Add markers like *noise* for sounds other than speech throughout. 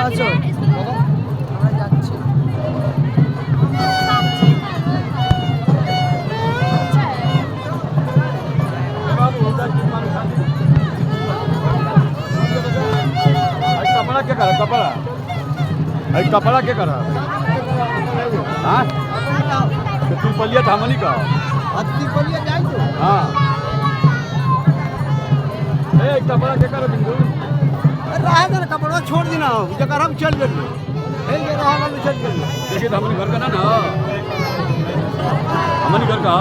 আছো আমরা যাচ্ছি आज कपड़ा क्या करा कपड़ा आज कपड़ा क्या करा हाँ तो तू पलिया थामनी का হাতি কলিয়ে যাই তো हाँ ए कपड़ा क्या करा बिंदु रहा था कपड़ा छोड़ देना जगह हम चल गए हे ये रहा वाला चल गए देखिए तो हमारे घर का ना ना हमारे घर का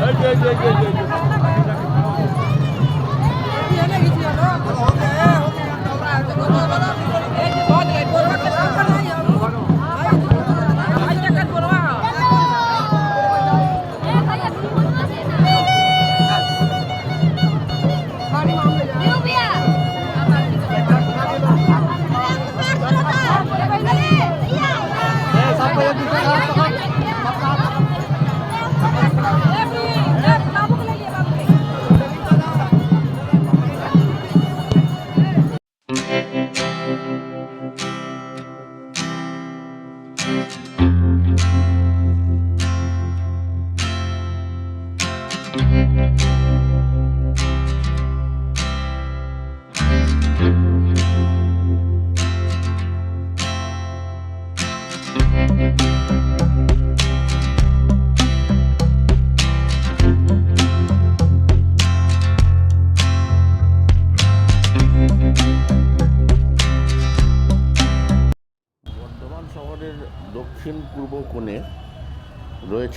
ए, ए,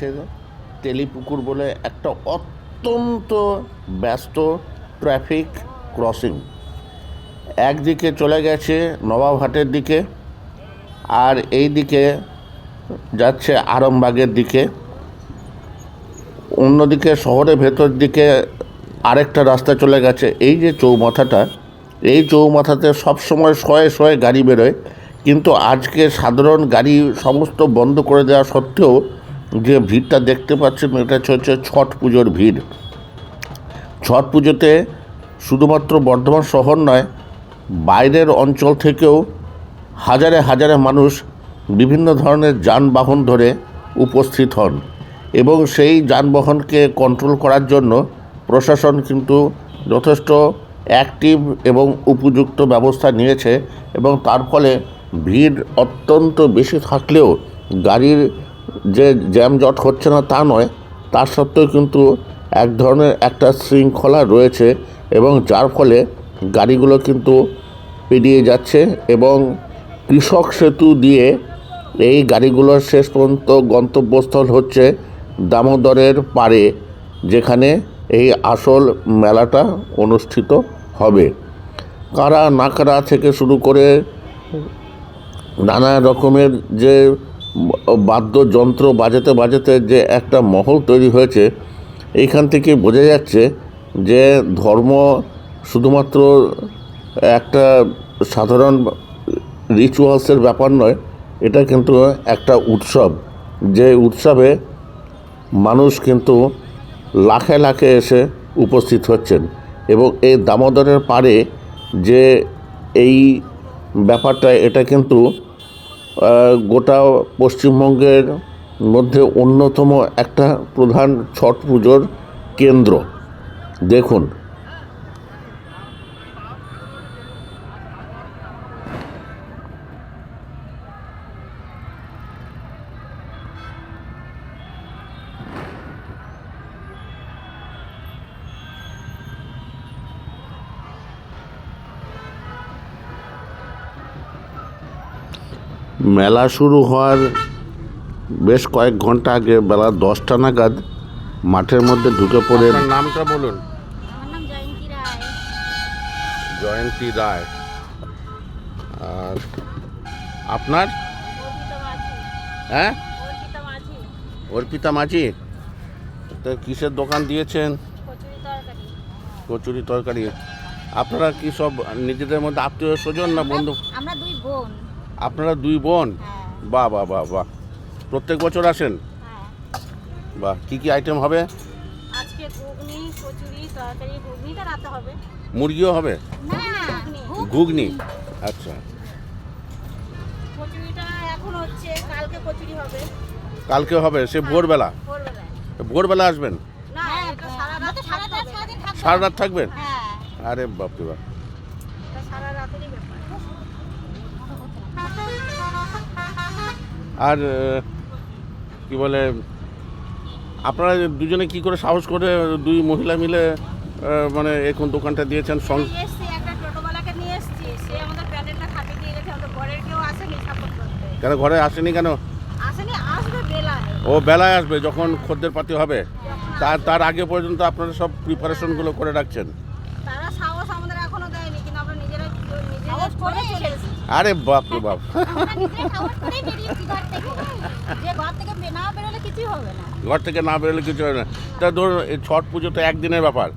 রয়েছে তেলিপুকুর বলে একটা অত্যন্ত ব্যস্ত ট্রাফিক ক্রসিং একদিকে চলে গেছে নবাবহাটের দিকে, আর এই দিকে যাচ্ছে আরামবাগের দিকে। অন্যদিকে শহরের ভেতর দিকে আরেকটা রাস্তা চলে গেছে, এই যে চৌমাথাটা। এই চৌমাথাতে সবসময় শয়ে শয়ে গাড়ি বেরোয়, কিন্তু আজকে সাধারণ গাড়ি সমস্ত বন্ধ করে দেওয়া সত্ত্বেও যে ভিড়টা দেখতে পাচ্ছেন, এটা হচ্ছে ছট পুজোর ভিড়। ছট পুজোতে শুধুমাত্র বর্ধমান শহর নয়, বাইরের অঞ্চল থেকেও হাজারে হাজারে মানুষ বিভিন্ন ধরনের যানবাহন ধরে উপস্থিত হন এবং সেই যানবাহনকে কন্ট্রোল করার জন্য প্রশাসন কিন্তু যথেষ্ট অ্যাক্টিভ এবং উপযুক্ত ব্যবস্থা নিয়েছে এবং তার ফলে ভিড় অত্যন্ত বেশি থাকলেও গাড়ির যে জ্যামজট হচ্ছে না তা নয়, তা সত্ত্বেও কিন্তু এক ধরনের একটা শৃঙ্খলা রয়েছে এবং যার ফলে গাড়িগুলো কিন্তু পেরিয়ে যাচ্ছে এবং কৃষক সেতু দিয়ে এই গাড়িগুলোর শেষ পর্যন্ত গন্তব্যস্থল হচ্ছে দামোদরের পাড়ে, যেখানে এই আসল মেলাটা অনুষ্ঠিত হবে। কারা নাকারা থেকে শুরু করে নানা রকমের যে বাদ্যযন্ত্র বাজাতে বাজাতে যে একটা মহল তৈরি হয়েছে, এইখান থেকে বোঝা যাচ্ছে যে ধর্ম শুধুমাত্র একটা সাধারণ রিচুয়ালসের ব্যাপার নয়, এটা কিন্তু একটা উৎসব। যে উৎসবে মানুষ কিন্তু লাখে লাখে এসে উপস্থিত হচ্ছেন এবং এই দামোদরের পাড়ে যে এই ব্যাপারটা, এটা কিন্তু গোটা পশ্চিমবঙ্গের মধ্যে অন্যতম একটা প্রধান ছট পুজোর কেন্দ্র। দেখুন মেলা শুরু হওয়ার বেশ কয়েক ঘণ্টা আগে বেলা দশটা নাগাদ মাঠের মধ্যে ঢুকে পড়ে নামটা বলুন। জয়ন্তী রায়। আর আপনার? অর্পিতা মাঝি। হ্যাঁ? অর্পিতা মাঝি। তো কিসের দোকান দিয়েছেন? কচুরি তরকারি। কচুরি তরকারি। আপনারা কি সব নিজেদের মধ্যে আত্মীয় স্বজন না বন্ধু? আমরা দুই বোন। আপনারা দুই বোন? হ্যাঁ। বাহ বাহ বাহ বাহ। প্রত্যেক বছর আসেন? হ্যাঁ। বাহ কী কী আইটেম হবে? আজকে ঘুগনি কচুরি তরকারি ঘুগনিটা রাতে হবে। মুরগিও হবে? না ঘুগনি। আচ্ছা। কচুরিটা এখন হচ্ছে কালকে কচুরি হবে। কালকে হবে সে ভোরবেলা? ভোরবেলায়। ভোরবেলা আসবেন? না সারা রাত থাকবেন? হ্যাঁ। আরে বাপরে বাপ এটা সারা রাতেরই ব্যাপার আর কি বলে আপনারা দুজনে কি করে সাহস করে দুই মহিলা মিলে মানে এখন দোকানটা দিয়েছেন সং নিয়ে এসছি একটা টোটোওয়ালাকে নিয়ে এসছি। সে আমাদের প্যান্ডেলটা খাতে দিয়ে গেছে আমাদের ঘরের কেউ আসেনি সাপোর্ট করতে। কেন ঘরে আসেনি কেন? আসেনি আসবে বেলায়। ও বেলায় আসবে যখন খদ্দের পাতি হবে। তার তার আগে পর্যন্ত আপনারা সব প্রিপারেশনগুলো করে রাখছেন। তারা সাহস আমাদের এখনও দেয়নি কিন্তু আমরা নিজেরা নিজেরা করে আরে বাপ করেই বেরিয়েছি ঘর থেকে না বেরোলে কিছুই হবে না। কিছু তা ধরুন ছট পুজো তো একদিনের ব্যাপার।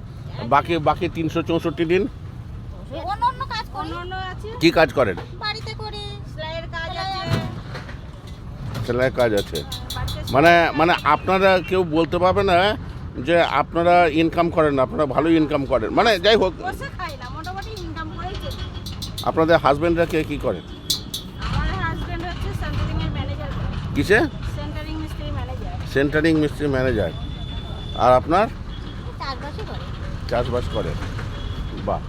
বাকি বাকি তিনশো চৌষট্টি দিন কি কাজ করেন? সেলাইয়ের কাজ আছে। মানে মানে আপনারা কেউ বলতে পারবে না যে আপনারা ইনকাম করেন না, আপনারা ভালো ইনকাম করেন। মানে যাই হোক বসে খাই না মোটামুটি ইনকাম করেই চলি আপনাদের হাজব্যান্ডরা কে কী সেন্টারিং কিসে? সেন্টারিং মিস্ত্রি ম্যানেজার আর আপনার? চাষবাস করে। বাহ।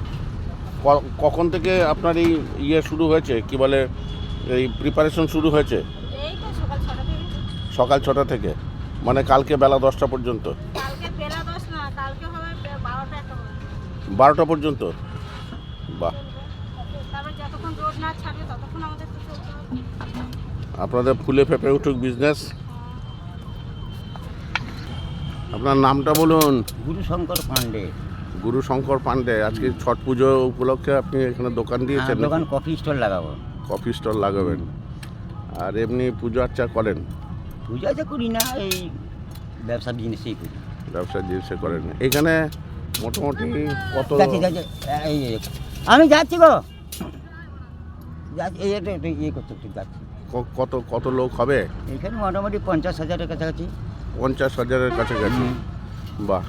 ক- কখন থেকে আপনার এই ইয়ে শুরু হয়েছে? কি বলে এই প্রিপারেশন শুরু হয়েছে? সকাল ছটা থেকে। মানে কালকে বেলা দশটা বে- পর্যন্ত বারোটা পর্যন্ত? বাহ তারপর যতক্ষণ রোদ না ছাড়বে ততক্ষণ আমাদের তো চলতে হবে আপনাদের ফুলে ফেপে উঠুক বিজনেস আপনার নামটা বলুন। গুরুশঙ্কর পান্ডে গুরু শঙ্কর পান্ডে আজকে ছট পুজো উপলক্ষে আপনি এখানে দোকান দিয়েছেন? হ্যাঁ, দোকান কফি স্টল লাগাবো। কফি স্টল লাগাবেন। আর এমনি পুজো আর্চা করেন? পুজো যে করি না এই ব্যবসার জিনিসই করি। ব্যবসার জিনিসে করেন। এখানে মোটামুটি কত আমি যাচ্ছি গো। যাচ্ছি এই ইয়ে করতে যাচ্ছি। কত কত লোক হবে? এখানে মোটামুটি পঞ্চাশ হাজারের কাছাকাছি। পঞ্চাশ হাজারের কাছাকাছি। বাহ।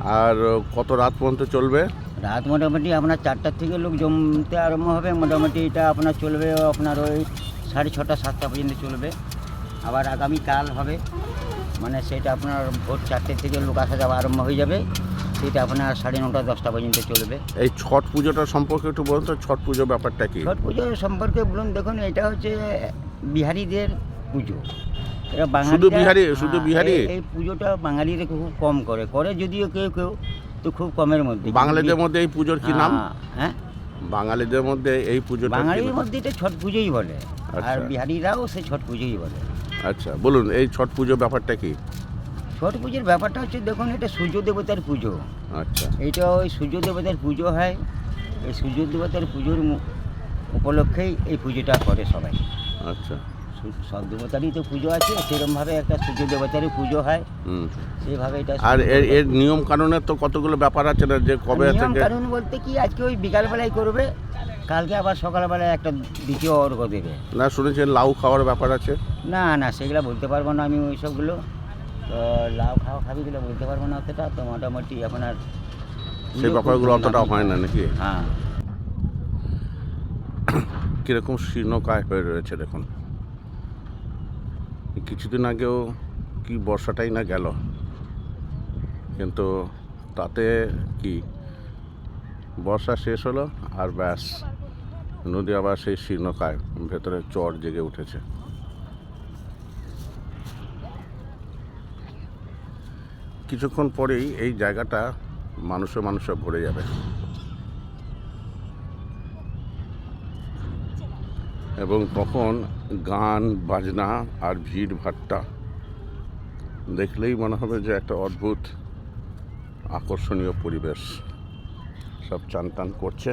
আর কত রাত পর্যন্ত চলবে? রাত মোটামুটি আপনার চারটার থেকে লোক জমতে আরম্ভ হবে। মোটামুটি এটা আপনার চলবে আপনার ওই সাড়ে ছটা সাতটা পর্যন্ত চলবে। আবার আগামীকাল হবে। মানে সেটা আপনার ভোর চারটে থেকে লোক আসা যাওয়া আরম্ভ হয়ে যাবে। সেটা আপনার সাড়ে নটা দশটা পর্যন্ত চলবে। এই ছট পুজোটা সম্পর্কে একটু বলুন তো ছট পুজো ব্যাপারটা কি? ছট পুজো সম্পর্কে বলুন দেখুন এটা হচ্ছে বিহারিদের পুজো। বাঙালিরা- শুধু বিহারি? শুধু হ্যাঁ, বিহারি? এই- পুজোটা বাঙালিরা খুব কম করে। করে যদিও কেউ কেউ তো খুব কমের মধ্যে। বাঙালিদের মধ্যে এই পুজোর কি নাম? হ্যাঁ, হ্যাঁ। বাঙালিদের মধ্যে এই পুজোটা কি বাঙালির মধ্যে এটা ছট পুজোই বলে। আর আচ্ছা। বিহারিরাও সে ছট পুজোই বলে। আচ্ছা বলুন এই ছট পুজো ব্যাপারটা কি? ছট পুজোর ব্যাপারটা হচ্ছে দেখুন এটা সূর্য দেবতার পুজো। আচ্ছা। এইটা ওই সূর্য দেবতার পুজো হয়। এই সূর্য দেবতার পুজোর উপলক্ষেই এই পুজোটা করে সবাই। আচ্ছা। সব দেবতারই তো পুজো আছে সেরকমভাবে একটা সূর্য দেবতারই পুজো হয়। সেইভাবে এটা আর এর এর নিয়ম কানুনের তো কতগুলো ব্যাপার আছে না যে কবে নিয়ম কানুন বলতে কি আজকে ওই বিকালবেলায় করবে কালকে আবার সকালবেলায় একটা দ্বিতীয় অর্ঘ দেবে। না শুনেছেন লাউ খাওয়ার ব্যাপার আছে? না না সেগুলো বলতে পারব না আমি ওই সবগুলো তো লাউ খাওয়া খাবিগুলো বলতে পারব না অতটা তো মোটামুটি আপনার সেই ব্যাপারগুলো অতটা হয় না নাকি? হ্যাঁ। *coughs* কীরকম শীর্ণকায় হয়ে রয়েছে দেখুন। কিছুদিন আগেও কি বর্ষাটাই না গেল কিন্তু তাতে কি? বর্ষা শেষ হলো আর ব্যাস নদী আবার সেই শীর্ণকায় ভেতরে চর জেগে উঠেছে। কিছুক্ষণ পরেই এই জায়গাটা মানুষে মানুষে ভরে যাবে। এবং তখন গান, বাজনা আর ভিড় ভাট্টা দেখলেই মনে হবে যে একটা অদ্ভুত আকর্ষণীয় পরিবেশ। সব চান টান করছে।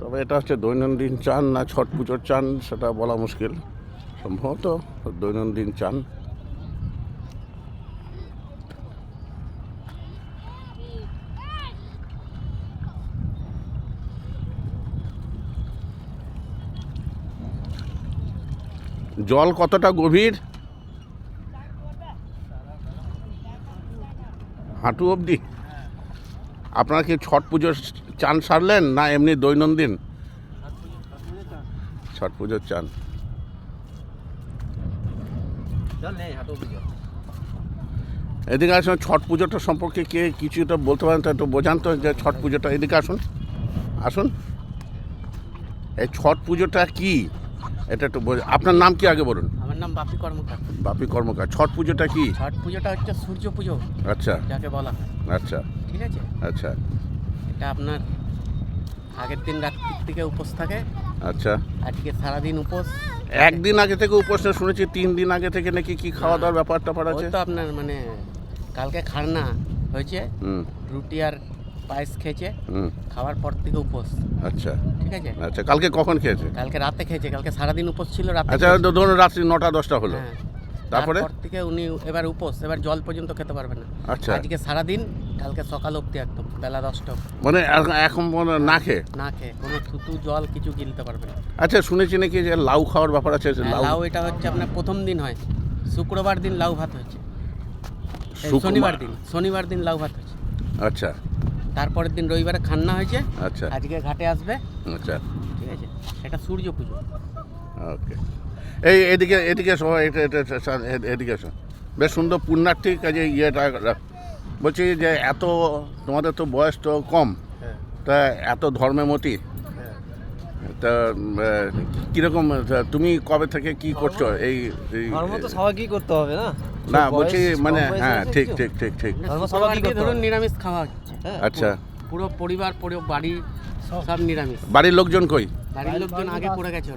তবে এটা হচ্ছে দৈনন্দিন চান না ছট পুজোর চান, সেটা বলা মুশকিল। সম্ভবত দৈনন্দিন চান। জল কতটা গভীর? হাঁটু অবধি? আপনারা কি ছট পুজোর চান সারলেন না এমনি দৈনন্দিন? ছট পুজোর চান। এদিকে আসুন ছট পুজোটা সম্পর্কে কে কিছুটা বলতে পারেন তো একটু বোঝান তো যে ছট পুজোটা। এদিকে আসুন আসুন। এই ছট পুজোটা কী? এটা একটু আপনার নাম কি আগে বলুন? আমার নাম বাপি কর্মকার। বাপি কর্মকার। ছট পুজোটা কি? ছট পুজোটা হচ্ছে সূর্য পুজো আচ্ছা। যাকে বলা আচ্ছা। ঠিক আছে? আচ্ছা। এটা আপনার আগের দিন রাত্রি থেকে উপোস থাকে। আচ্ছা। আজকে সারাদিন উপোস। একদিন আগে থেকে উপোসটা শুনেছি তিন দিন আগে থেকে নাকি কি খাওয়া দাওয়ার ব্যাপার ট্যাপার ওই আছে তো আপনার মানে কালকে খারনা হয়েছে। রুটি আর পায়েস খেয়েছে খাওয়ার পর থেকে উপোস। আচ্ছা। ঠিক আছে? আচ্ছা কালকে কখন খেয়েছে? কালকে রাতে খেয়েছে কালকে সারাদিন উপোস ছিল রাতে আচ্ছা ধরুন রাত্রি নটা দশটা হলো। হ্যাঁ। তারপরে? থেকে উনি এবার উপোস এবার জল পর্যন্ত খেতে পারবে না। আচ্ছা। আজকে সারাদিন কালকে সকাল অবধি একদম বেলা দশটা মানে এখন- না খেয়ে? না খেয়ে কোনো থুতু জল কিছু গিলতে পারবে না। আচ্ছা শুনেছি নাকি যে লাউ খাওয়ার ব্যাপার আছে হ্যাঁ, লাউ এটা হচ্ছে আপনার প্রথম দিন হয়। শুক্রবার দিন লাউ ভাত হচ্ছে শনিবার দিন শনিবার দিন লাউ ভাত হচ্ছে আচ্ছা। তারপরের দিন রবিবারে খান্না হয়েছে। আচ্ছা। আজকে ঘাটে আসবে। আচ্ছা। ঠিক আছে? এটা সূর্য পুজো। ওকে। এই এদিকে এদিকে এ- এদিকে বেশ সুন্দর পুণ্যার্থী কাজে ইয়েটা বলছি যে এত তোমাদের তো বয়স তো কম। তা এত ধর্মেমতি তা কীরকম তুমি কবে থেকে কি করছ? এই ধর্ম তো সবাইকেই করতে হবে না? না বলছি মানে হ্যাঁ ঠিক ঠিক ঠিক ঠিক। ধর্ম সবাইকেই ধরুন নিরামিষ খাওয়া হচ্ছে হ্যাঁ, আচ্ছা। পুরো পরিবার পুরো বাড়ি সব নিরামিষ। বাড়ির লোকজন কই? বাড়ির লোকজন আগে পড়ে গেছে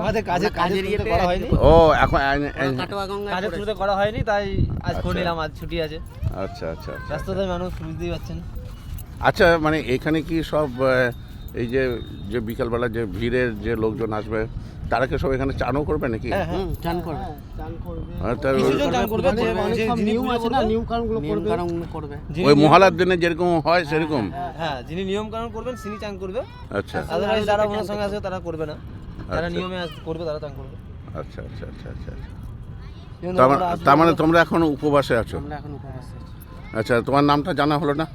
আমাদের কাজে কাজের ইয়েতে করা হয়নি। ও এখন কাটোয়া কাজের শুরুতে করা হয়নি তাই আজ আচ্ছা। করে নিলাম আজ ছুটি আছে। আচ্ছা আচ্ছা আচ্ছা। ব্যস্ততায় মানুষ বুঝতেই পারছেন। আচ্ছা মানে এখানে কি সব এই যে যে বিকালবেলা যে ভিড়ের যে লোকজন আসবে তারা কি সব এখানে চানও করবে নাকি? হ্যাঁ হ্যাঁ। চান করবে। আর তার কিছুজন চান করবে যে যে যিনি নিয়ম আছে না নিয়ম কানুনগুলো নিয়ম করবে। কানুন করবে। যিনি ওই মহালার দিনে যেরকম হয় সেরকম। হ্যাঁ যিনি নিয়ম কানুন করবেন তিনি চান করবে। আচ্ছা। যারা ওনার সঙ্গে আসবে তারা করবে না। যারা আচ্ছা। নিয়মে করবে তারা চান করবে। আচ্ছা আচ্ছা আচ্ছা আচ্ছা আচ্ছা। তার মানে- মানে তোমরা এখন উপবাসে আছো? আমরা এখন উপবাস আছি। আচ্ছা তোমার নামটা জানা হলো না?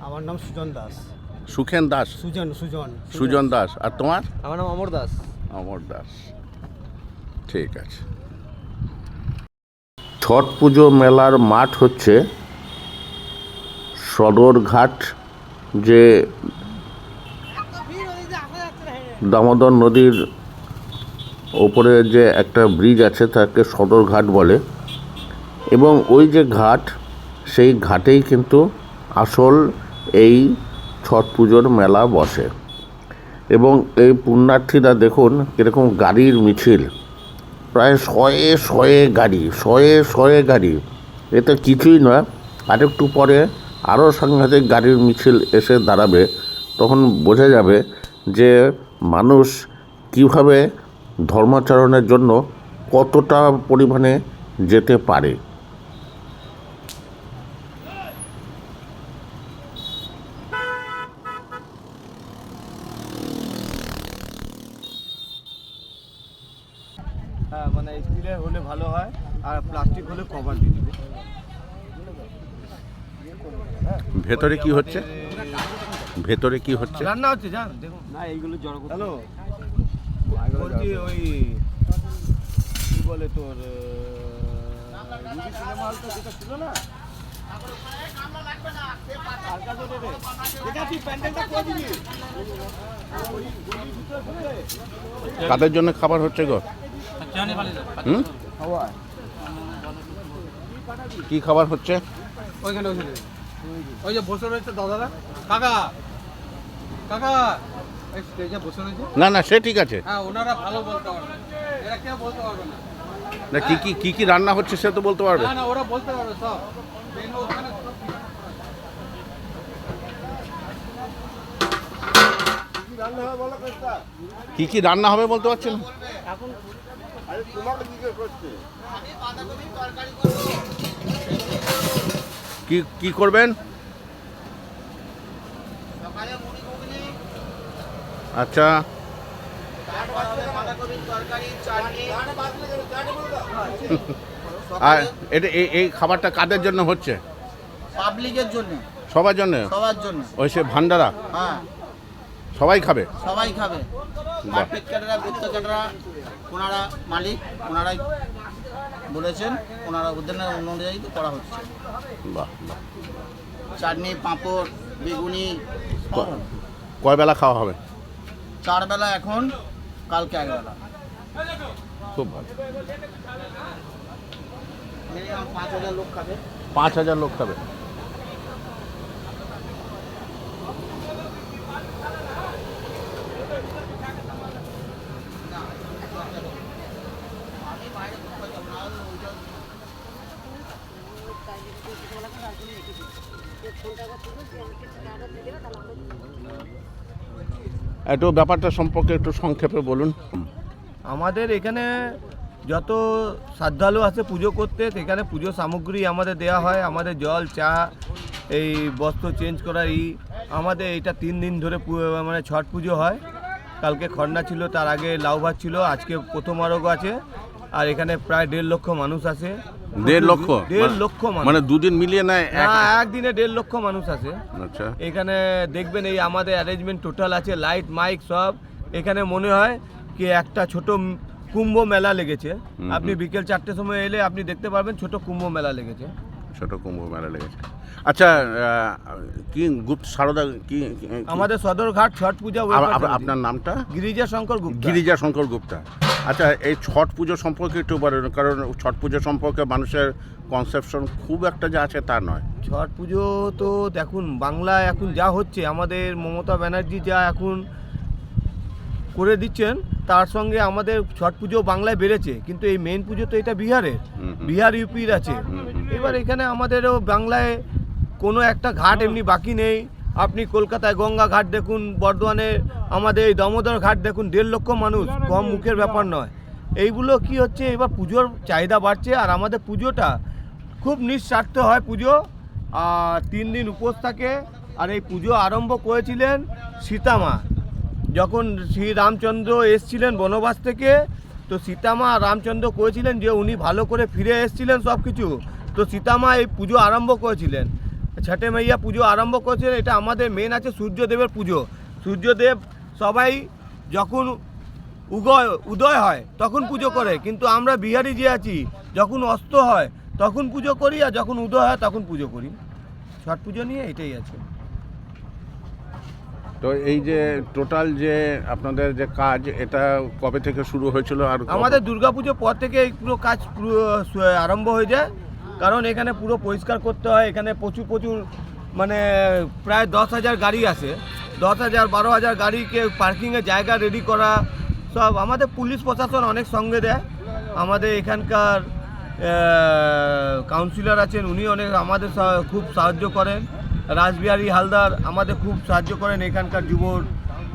আমার নাম সুজন দাস। সুখেন দাস। সুজন সুজন সুজন দাস। আর তোমার? আমার নাম অমর দাস। অমর দাস। ঠিক আছে। ছট পুজো মেলার মাঠ হচ্ছে সদরঘাট যে দামোদর নদীর ওপরে যে একটা ব্রিজ আছে তাকে সদরঘাট বলে। এবং ওই যে ঘাট সেই ঘাটেই কিন্তু আসল এই ছট পুজোর মেলা বসে। এবং এই পুণ্যার্থীরা দেখুন কীরকম গাড়ির মিছিল। প্রায় শয়ে শয়ে গাড়ি, শয়ে শয়ে গাড়ি। এতে কিছুই নয়, আরেকটু পরে আরও সাংঘাতিক গাড়ির মিছিল এসে দাঁড়াবে। তখন বোঝা যাবে যে মানুষ কীভাবে ধর্মাচরণের জন্য কতটা পরিমাণে যেতে পারে। মানে স্টিলের হলে ভালো হয় আর প্লাস্টিক হলে কভার দিয়ে দিবে। ভেতরে কি হচ্ছে? ভেতরে কি হচ্ছে? রান্না হচ্ছে জান দেখুন। না এইগুলো জড়ো হ্যালো বলছি ওই কি বলে তোর যেটা ছিল না? কাদের জন্য খাবার হচ্ছে গো? হুম? কি খাবার হচ্ছে? ওইখানে ওইখানে। ওই যে বসে রয়েছে দাদারা। কাকা! কাকা! না না সে ঠিক আছে। হ্যাঁ ওনারা ভালো বলতে পারবে। এরা কেউ বলতে পারবে না। না কি কি কি কি রান্না হচ্ছে সে তো বলতে পারবে। না না ওরা বলতে পারবে সব। মেনু ওখানে। কি কি রান্না হবে বলতে পারছেন? কি কি করবেন? আচ্ছা। আর এটা এই এই খাবারটা কাদের জন্য হচ্ছে? পাবলিকের জন্য। সবার জন্য? সবার জন্য। ওই সে ভান্ডারা? হ্যাঁ। সবাই খাবে? সবাই খাবে। গুপ্ত কাটারা ওনারা মালিক ওনারাই বলেছেন ওনারা ওদের অনুযায়ী করা হচ্ছে। বাহ বাহ। চাটনি পাঁপড় বেগুনি কয় বেলা খাওয়া হবে? চার বেলা এখন কালকে একবেলা। খুব ভালো। পাঁচ হাজার লোক খাবে। পাঁচ হাজার লোক খাবে। একটু ব্যাপারটা সম্পর্কে একটু সংক্ষেপে বলুন। আমাদের এখানে যত শ্রদ্ধালু আছে পুজো করতে, সেখানে পুজো সামগ্রী আমাদের দেওয়া হয়। আমাদের জল, চা, এই বস্ত্র চেঞ্জ করা, এই আমাদের এটা তিন দিন ধরে মানে ছট পুজো হয়। কালকে খন্ডা ছিল, তার আগে লাউ ভাত ছিল, আজকে প্রথম আরোগ আছে। আর এখানে প্রায় দেড় লক্ষ মানুষ আছে। দেড় লক্ষ? দেড় লক্ষ মানুষ। মানে দুদিন মিলিয়ে নেয় এক একদিনে দেড় লক্ষ মানুষ আছে। আচ্ছা। এখানে দেখবেন এই আমাদের অ্যারেঞ্জমেন্ট টোটাল আছে লাইট মাইক সব। এখানে মনে হয় কি একটা ছোট কুম্ভ মেলা লেগেছে। আপনি বিকেল চারটের সময় এলে আপনি দেখতে পারবেন ছোট কুম্ভ মেলা লেগেছে। ছোট কুম্ভ মেলা লেগেছে। আচ্ছা কি গুপ্ত সারদা কি আমাদের সদরঘাট ছট পূজা। আপনার নামটা? গিরিজা শঙ্কর গুপ্তা। গিরিজা শঙ্কর গুপ্তা। আচ্ছা এই ছট পুজো সম্পর্কে একটু বলেন কারণ ছট পুজো সম্পর্কে মানুষের কনসেপশন খুব একটা যা আছে তা নয়। ছট পুজো তো দেখুন বাংলায় এখন যা হচ্ছে আমাদের মমতা ব্যানার্জি যা এখন করে দিচ্ছেন তার সঙ্গে আমাদের ছট পুজো বাংলায় বেড়েছে কিন্তু এই মেন পুজো তো এটা বিহারের। বিহার ইউপির আছে। এবার এখানে আমাদেরও বাংলায় কোনো একটা ঘাট এমনি বাকি নেই। আপনি কলকাতায় গঙ্গা ঘাট দেখুন বর্ধমানে আমাদের এই দামোদর ঘাট দেখুন দেড় লক্ষ মানুষ কম মুখের ব্যাপার নয়। এইগুলো কি হচ্ছে এবার পুজোর চাহিদা বাড়ছে আর আমাদের পুজোটা খুব নিঃস্বার্থ হয় পুজো। আর তিন দিন উপোস থাকে। আর এই পুজো আরম্ভ করেছিলেন সীতামা। যখন শ্রী রামচন্দ্র এসছিলেন বনবাস থেকে, তো সীতামা রামচন্দ্র করেছিলেন যে উনি ভালো করে ফিরে এসছিলেন সব কিছু তো সীতামা এই পুজো আরম্ভ করেছিলেন। ছটে মাইয়া পুজো আরম্ভ করেছিলেন, এটা আমাদের মেন আছে সূর্যদেবের পুজো। সূর্যদেব সবাই যখন উদয় উদয় হয়, তখন পুজো করে, কিন্তু আমরা বিহারি যে আছি, যখন অস্ত হয়, তখন পুজো করি, আর যখন উদয় হয়, তখন পুজো করি। ছট পুজো নিয়ে এটাই আছে। তো এই যে টোটাল যে আপনাদের যে কাজ, এটা কবে থেকে শুরু হয়েছিল আর আমাদের দুর্গাপুজোর পর থেকে এই পুরো কাজ পুরো আরম্ভ হয়ে যায়। কারণ এখানে পুরো পরিষ্কার করতে হয়, এখানে প্রচুর প্রচুর মানে প্রায় দশ হাজার গাড়ি আসে দশ হাজার, বারো হাজার গাড়িকে পার্কিংয়ের জায়গা রেডি করা, সব আমাদের পুলিশ প্রশাসন অনেক সঙ্গে দেয়। আমাদের এখানকার কাউন্সিলর আছেন, উনি অনেক আমাদের খুব সাহায্য করেন। রাসবিহারী হালদার আমাদের খুব সাহায্য করেন এখানকার যুব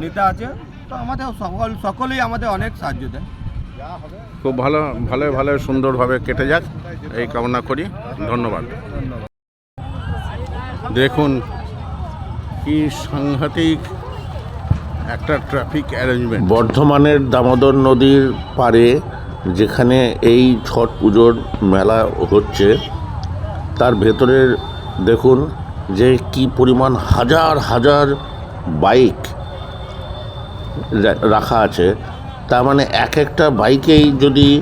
নেতা আছে। তো আমাদের সকল সকলেই আমাদের অনেক সাহায্য দেয়। খুব ভালো ভালো ভালো সুন্দরভাবে কেটে যাক। এই কামনা করি। ধন্যবাদ। দেখুন কি সাংঘাতিক একটা ট্রাফিক অ্যারেঞ্জমেন্ট বর্ধমানের দামোদর নদীর পারে যেখানে এই ছট পুজোর মেলা হচ্ছে তার ভেতরে দেখুন যে কি পরিমাণ হাজার হাজার বাইক রাখা আছে। তার মানে এক একটা বাইকেই যদি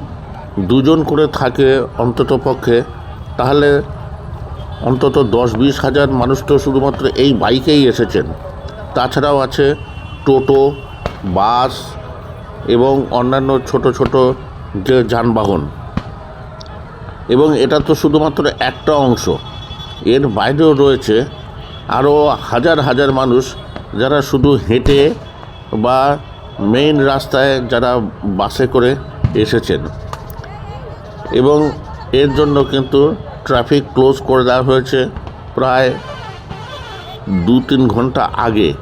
দুজন করে থাকে অন্তত পক্ষে, তাহলে অন্তত দশ বিশ হাজার মানুষ তো শুধুমাত্র এই বাইকেই এসেছেন। তাছাড়াও আছে টোটো, বাস এবং অন্যান্য ছোট ছোট যে যানবাহন। এবং এটা তো শুধুমাত্র একটা অংশ। এর বাইরেও রয়েছে আরও হাজার হাজার মানুষ যারা শুধু হেঁটে বা মেইন রাস্তায় যারা বাসে করে এসেছেন। এবং এর জন্য কিন্তু ট্রাফিক ক্লোজ করে দেওয়া হয়েছে প্রায় দু তিন ঘণ্টা আগে,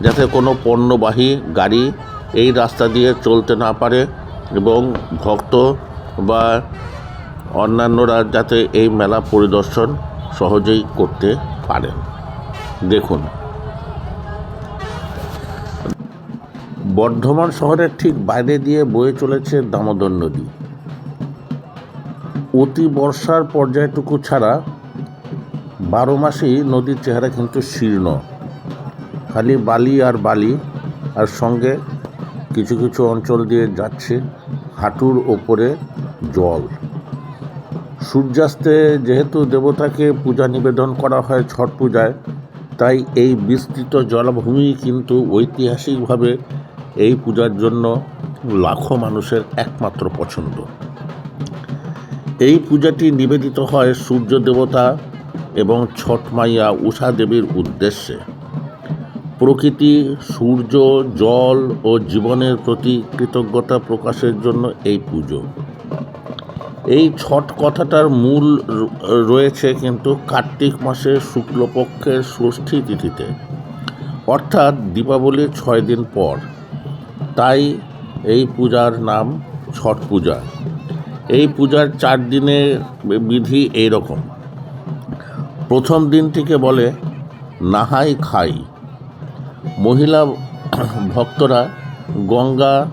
যাতে কোনো পণ্যবাহী গাড়ি এই রাস্তা দিয়ে চলতে না পারে এবং ভক্ত বা অন্যান্যরা যাতে এই মেলা পরিদর্শন সহজেই করতে পারেন। দেখুন। বর্ধমান শহরের ঠিক বাইরে দিয়ে বয়ে চলেছে দামোদর নদী। অতি বর্ষার পর্যায়টুকু ছাড়া বারো মাসেই নদীর চেহারা কিন্তু শীর্ণ। খালি বালি আর বালি, আর সঙ্গে কিছু কিছু অঞ্চল দিয়ে যাচ্ছে হাঁটুর ওপরে জল। সূর্যাস্তে যেহেতু দেবতাকে পূজা নিবেদন করা হয় ছট পূজায়, তাই এই বিস্তৃত জলাভূমি কিন্তু ঐতিহাসিকভাবে এই পূজার জন্য লাখো মানুষের একমাত্র পছন্দ। এই পূজাটি নিবেদিত হয় সূর্য দেবতা এবং ছট মাইয়া উষা দেবীর উদ্দেশ্যে। প্রকৃতি, সূর্য, জল ও জীবনের প্রতি কৃতজ্ঞতা প্রকাশের জন্য এই পুজো। এই ছট কথাটার মূল রয়েছে কিন্তু কার্তিক মাসের শুক্লপক্ষের ষষ্ঠী তিথিতে। অর্থাৎ দীপাবলির ছয় দিন পর। তাই এই পূজার নাম ছট পূজা। এই পূজার চার দিনের বিধি এই রকম প্রথম দিনটিকে বলে নাহাই খাই। মহিলা ভক্তরা গঙ্গা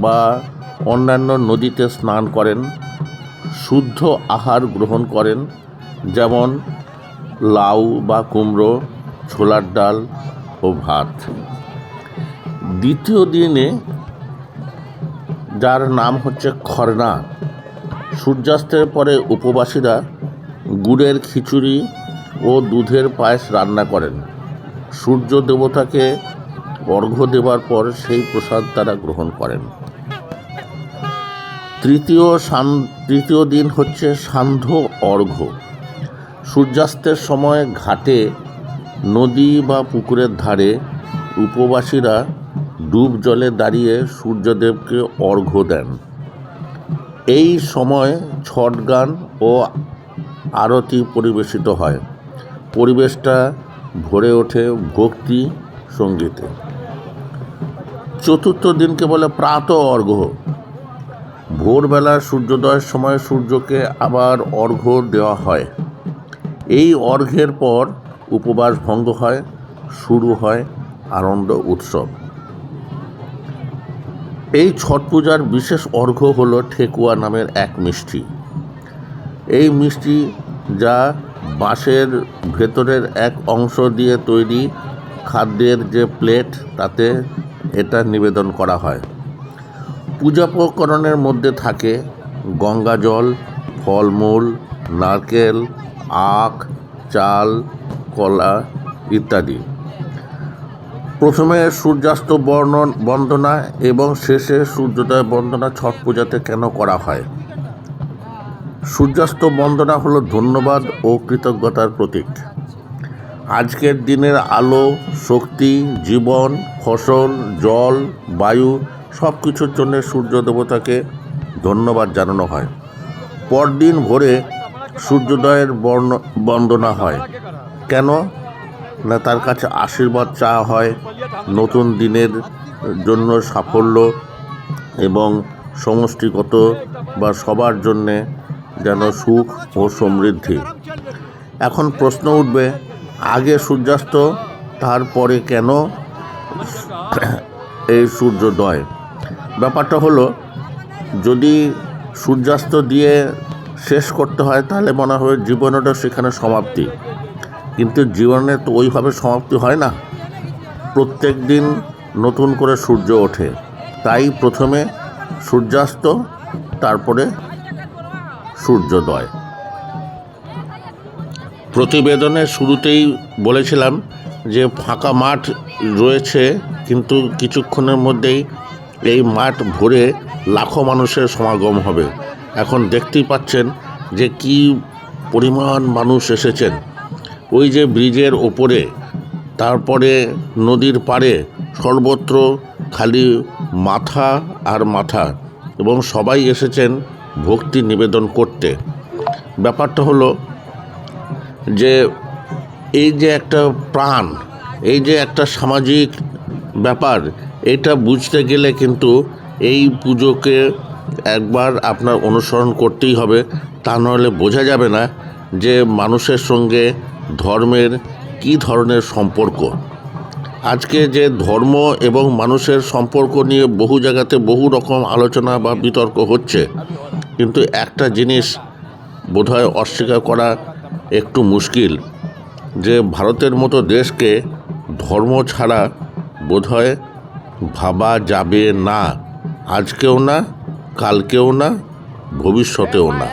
বা অন্যান্য নদীতে স্নান করেন। শুদ্ধ আহার গ্রহণ করেন, যেমন লাউ বা কুমড়ো, ছোলার ডাল ও ভাত। দ্বিতীয় দিনে যার নাম হচ্ছে খরনা, সূর্যাস্তের পরে উপবাসীরা গুড়ের খিচুড়ি ও দুধের পায়েস রান্না করেন। সূর্য দেবতাকে অর্ঘ্য দেওয়ার পর সেই প্রসাদ তারা গ্রহণ করেন। তৃতীয় সান তৃতীয় দিন হচ্ছে সান্ধ্য অর্ঘ্য। সূর্যাস্তের সময় ঘাটে, নদী বা পুকুরের ধারে উপবাসীরা ডুব জলে দাঁড়িয়ে সূর্যদেবকে অর্ঘ্য দেন। এই সময় ছট গান ও আরতি পরিবেশিত হয়। পরিবেশটা ভরে ওঠে ভক্তি সঙ্গীতে। চতুর্থ দিনকে বলে প্রাত অর্ঘ্য। ভোরবেলা সূর্যোদয়ের সময় সূর্যকে আবার অর্ঘ্য দেওয়া হয়। এই অর্ঘ্যের পর উপবাস ভঙ্গ হয়, শুরু হয় আনন্দ উৎসব। এই ছট পূজার বিশেষ অর্ঘ্য হল ঠেকুয়া নামের এক মিষ্টি। এই মিষ্টি যা বাঁশের ভেতরের এক অংশ দিয়ে তৈরি খাদ্যের যে প্লেট, তাতে এটা নিবেদন করা হয়। পূজাপকরণের মধ্যে থাকে গঙ্গা জল, ফলমূল, নারকেল, আখ, চাল, কলা ইত্যাদি। প্রথমে সূর্যাস্ত বর্ণন বন্দনা এবং শেষে সূর্যোদয় বন্দনা ছট পূজাতে কেন করা হয়? সূর্যাস্ত বন্দনা হলো ধন্যবাদ ও কৃতজ্ঞতার প্রতীক। আজকের দিনের আলো, শক্তি, জীবন, ফসল, জল, বায়ু সব কিছুর জন্য সূর্য দেবতাকে ধন্যবাদ জানানো হয়। পরদিন ভোরে সূর্যোদয়ের বর্ণ, বন্দনা হয়। কেন? না, তার কাছে আশীর্বাদ চাওয়া হয় নতুন দিনের জন্য সাফল্য এবং সমষ্টিগত বা সবার জন্যে যেন সুখ ও সমৃদ্ধি। এখন প্রশ্ন উঠবে, আগে সূর্যাস্ত, তারপরে কেন? এই সূর্যোদয় ব্যাপারটা হলো, যদি সূর্যাস্ত দিয়ে শেষ করতে হয়, তাহলে মনে হয় জীবনটা সেখানে সমাপ্তি। কিন্তু জীবনে তো ওইভাবে সমাপ্তি হয় না। প্রত্যেক দিন নতুন করে সূর্য ওঠে। তাই প্রথমে সূর্যাস্ত, তারপরে সূর্যোদয় প্রতিবেদনের শুরুতেই বলেছিলাম যে ফাঁকা মাঠ রয়েছে কিন্তু কিছুক্ষণের মধ্যেই এই মাঠ ভরে লাখো মানুষের সমাগম হবে। এখন দেখতেই পাচ্ছেন যে কি পরিমাণ মানুষ এসেছেন। ওই যে ব্রিজের ওপরে, তারপরে নদীর পাড়ে সর্বত্র খালি মাথা আর মাথা এবং সবাই এসেছেন ভক্তি নিবেদন করতে। ব্যাপারটা হলো যে এই যে একটা প্রাণ, এই যে একটা সামাজিক ব্যাপার, এটা বুঝতে গেলে কিন্তু এই পুজোকে একবার আপনার অনুসরণ করতেই হবে। তা নাহলে বোঝা যাবে না যে মানুষের সঙ্গে ধর্মের কী ধরনের সম্পর্ক। আজকে যে ধর্ম এবং মানুষের সম্পর্ক নিয়ে বহু জায়গাতে বহু রকম আলোচনা বা বিতর্ক হচ্ছে, কিন্তু একটা জিনিস বোধহয় অস্বীকার করা একটু মুশকিল যে ভারতের মতো দেশকে ধর্ম ছাড়া বোধহয় ভাবা যাবে না। আজকেও না কালকেও না ভবিষ্যতেও না।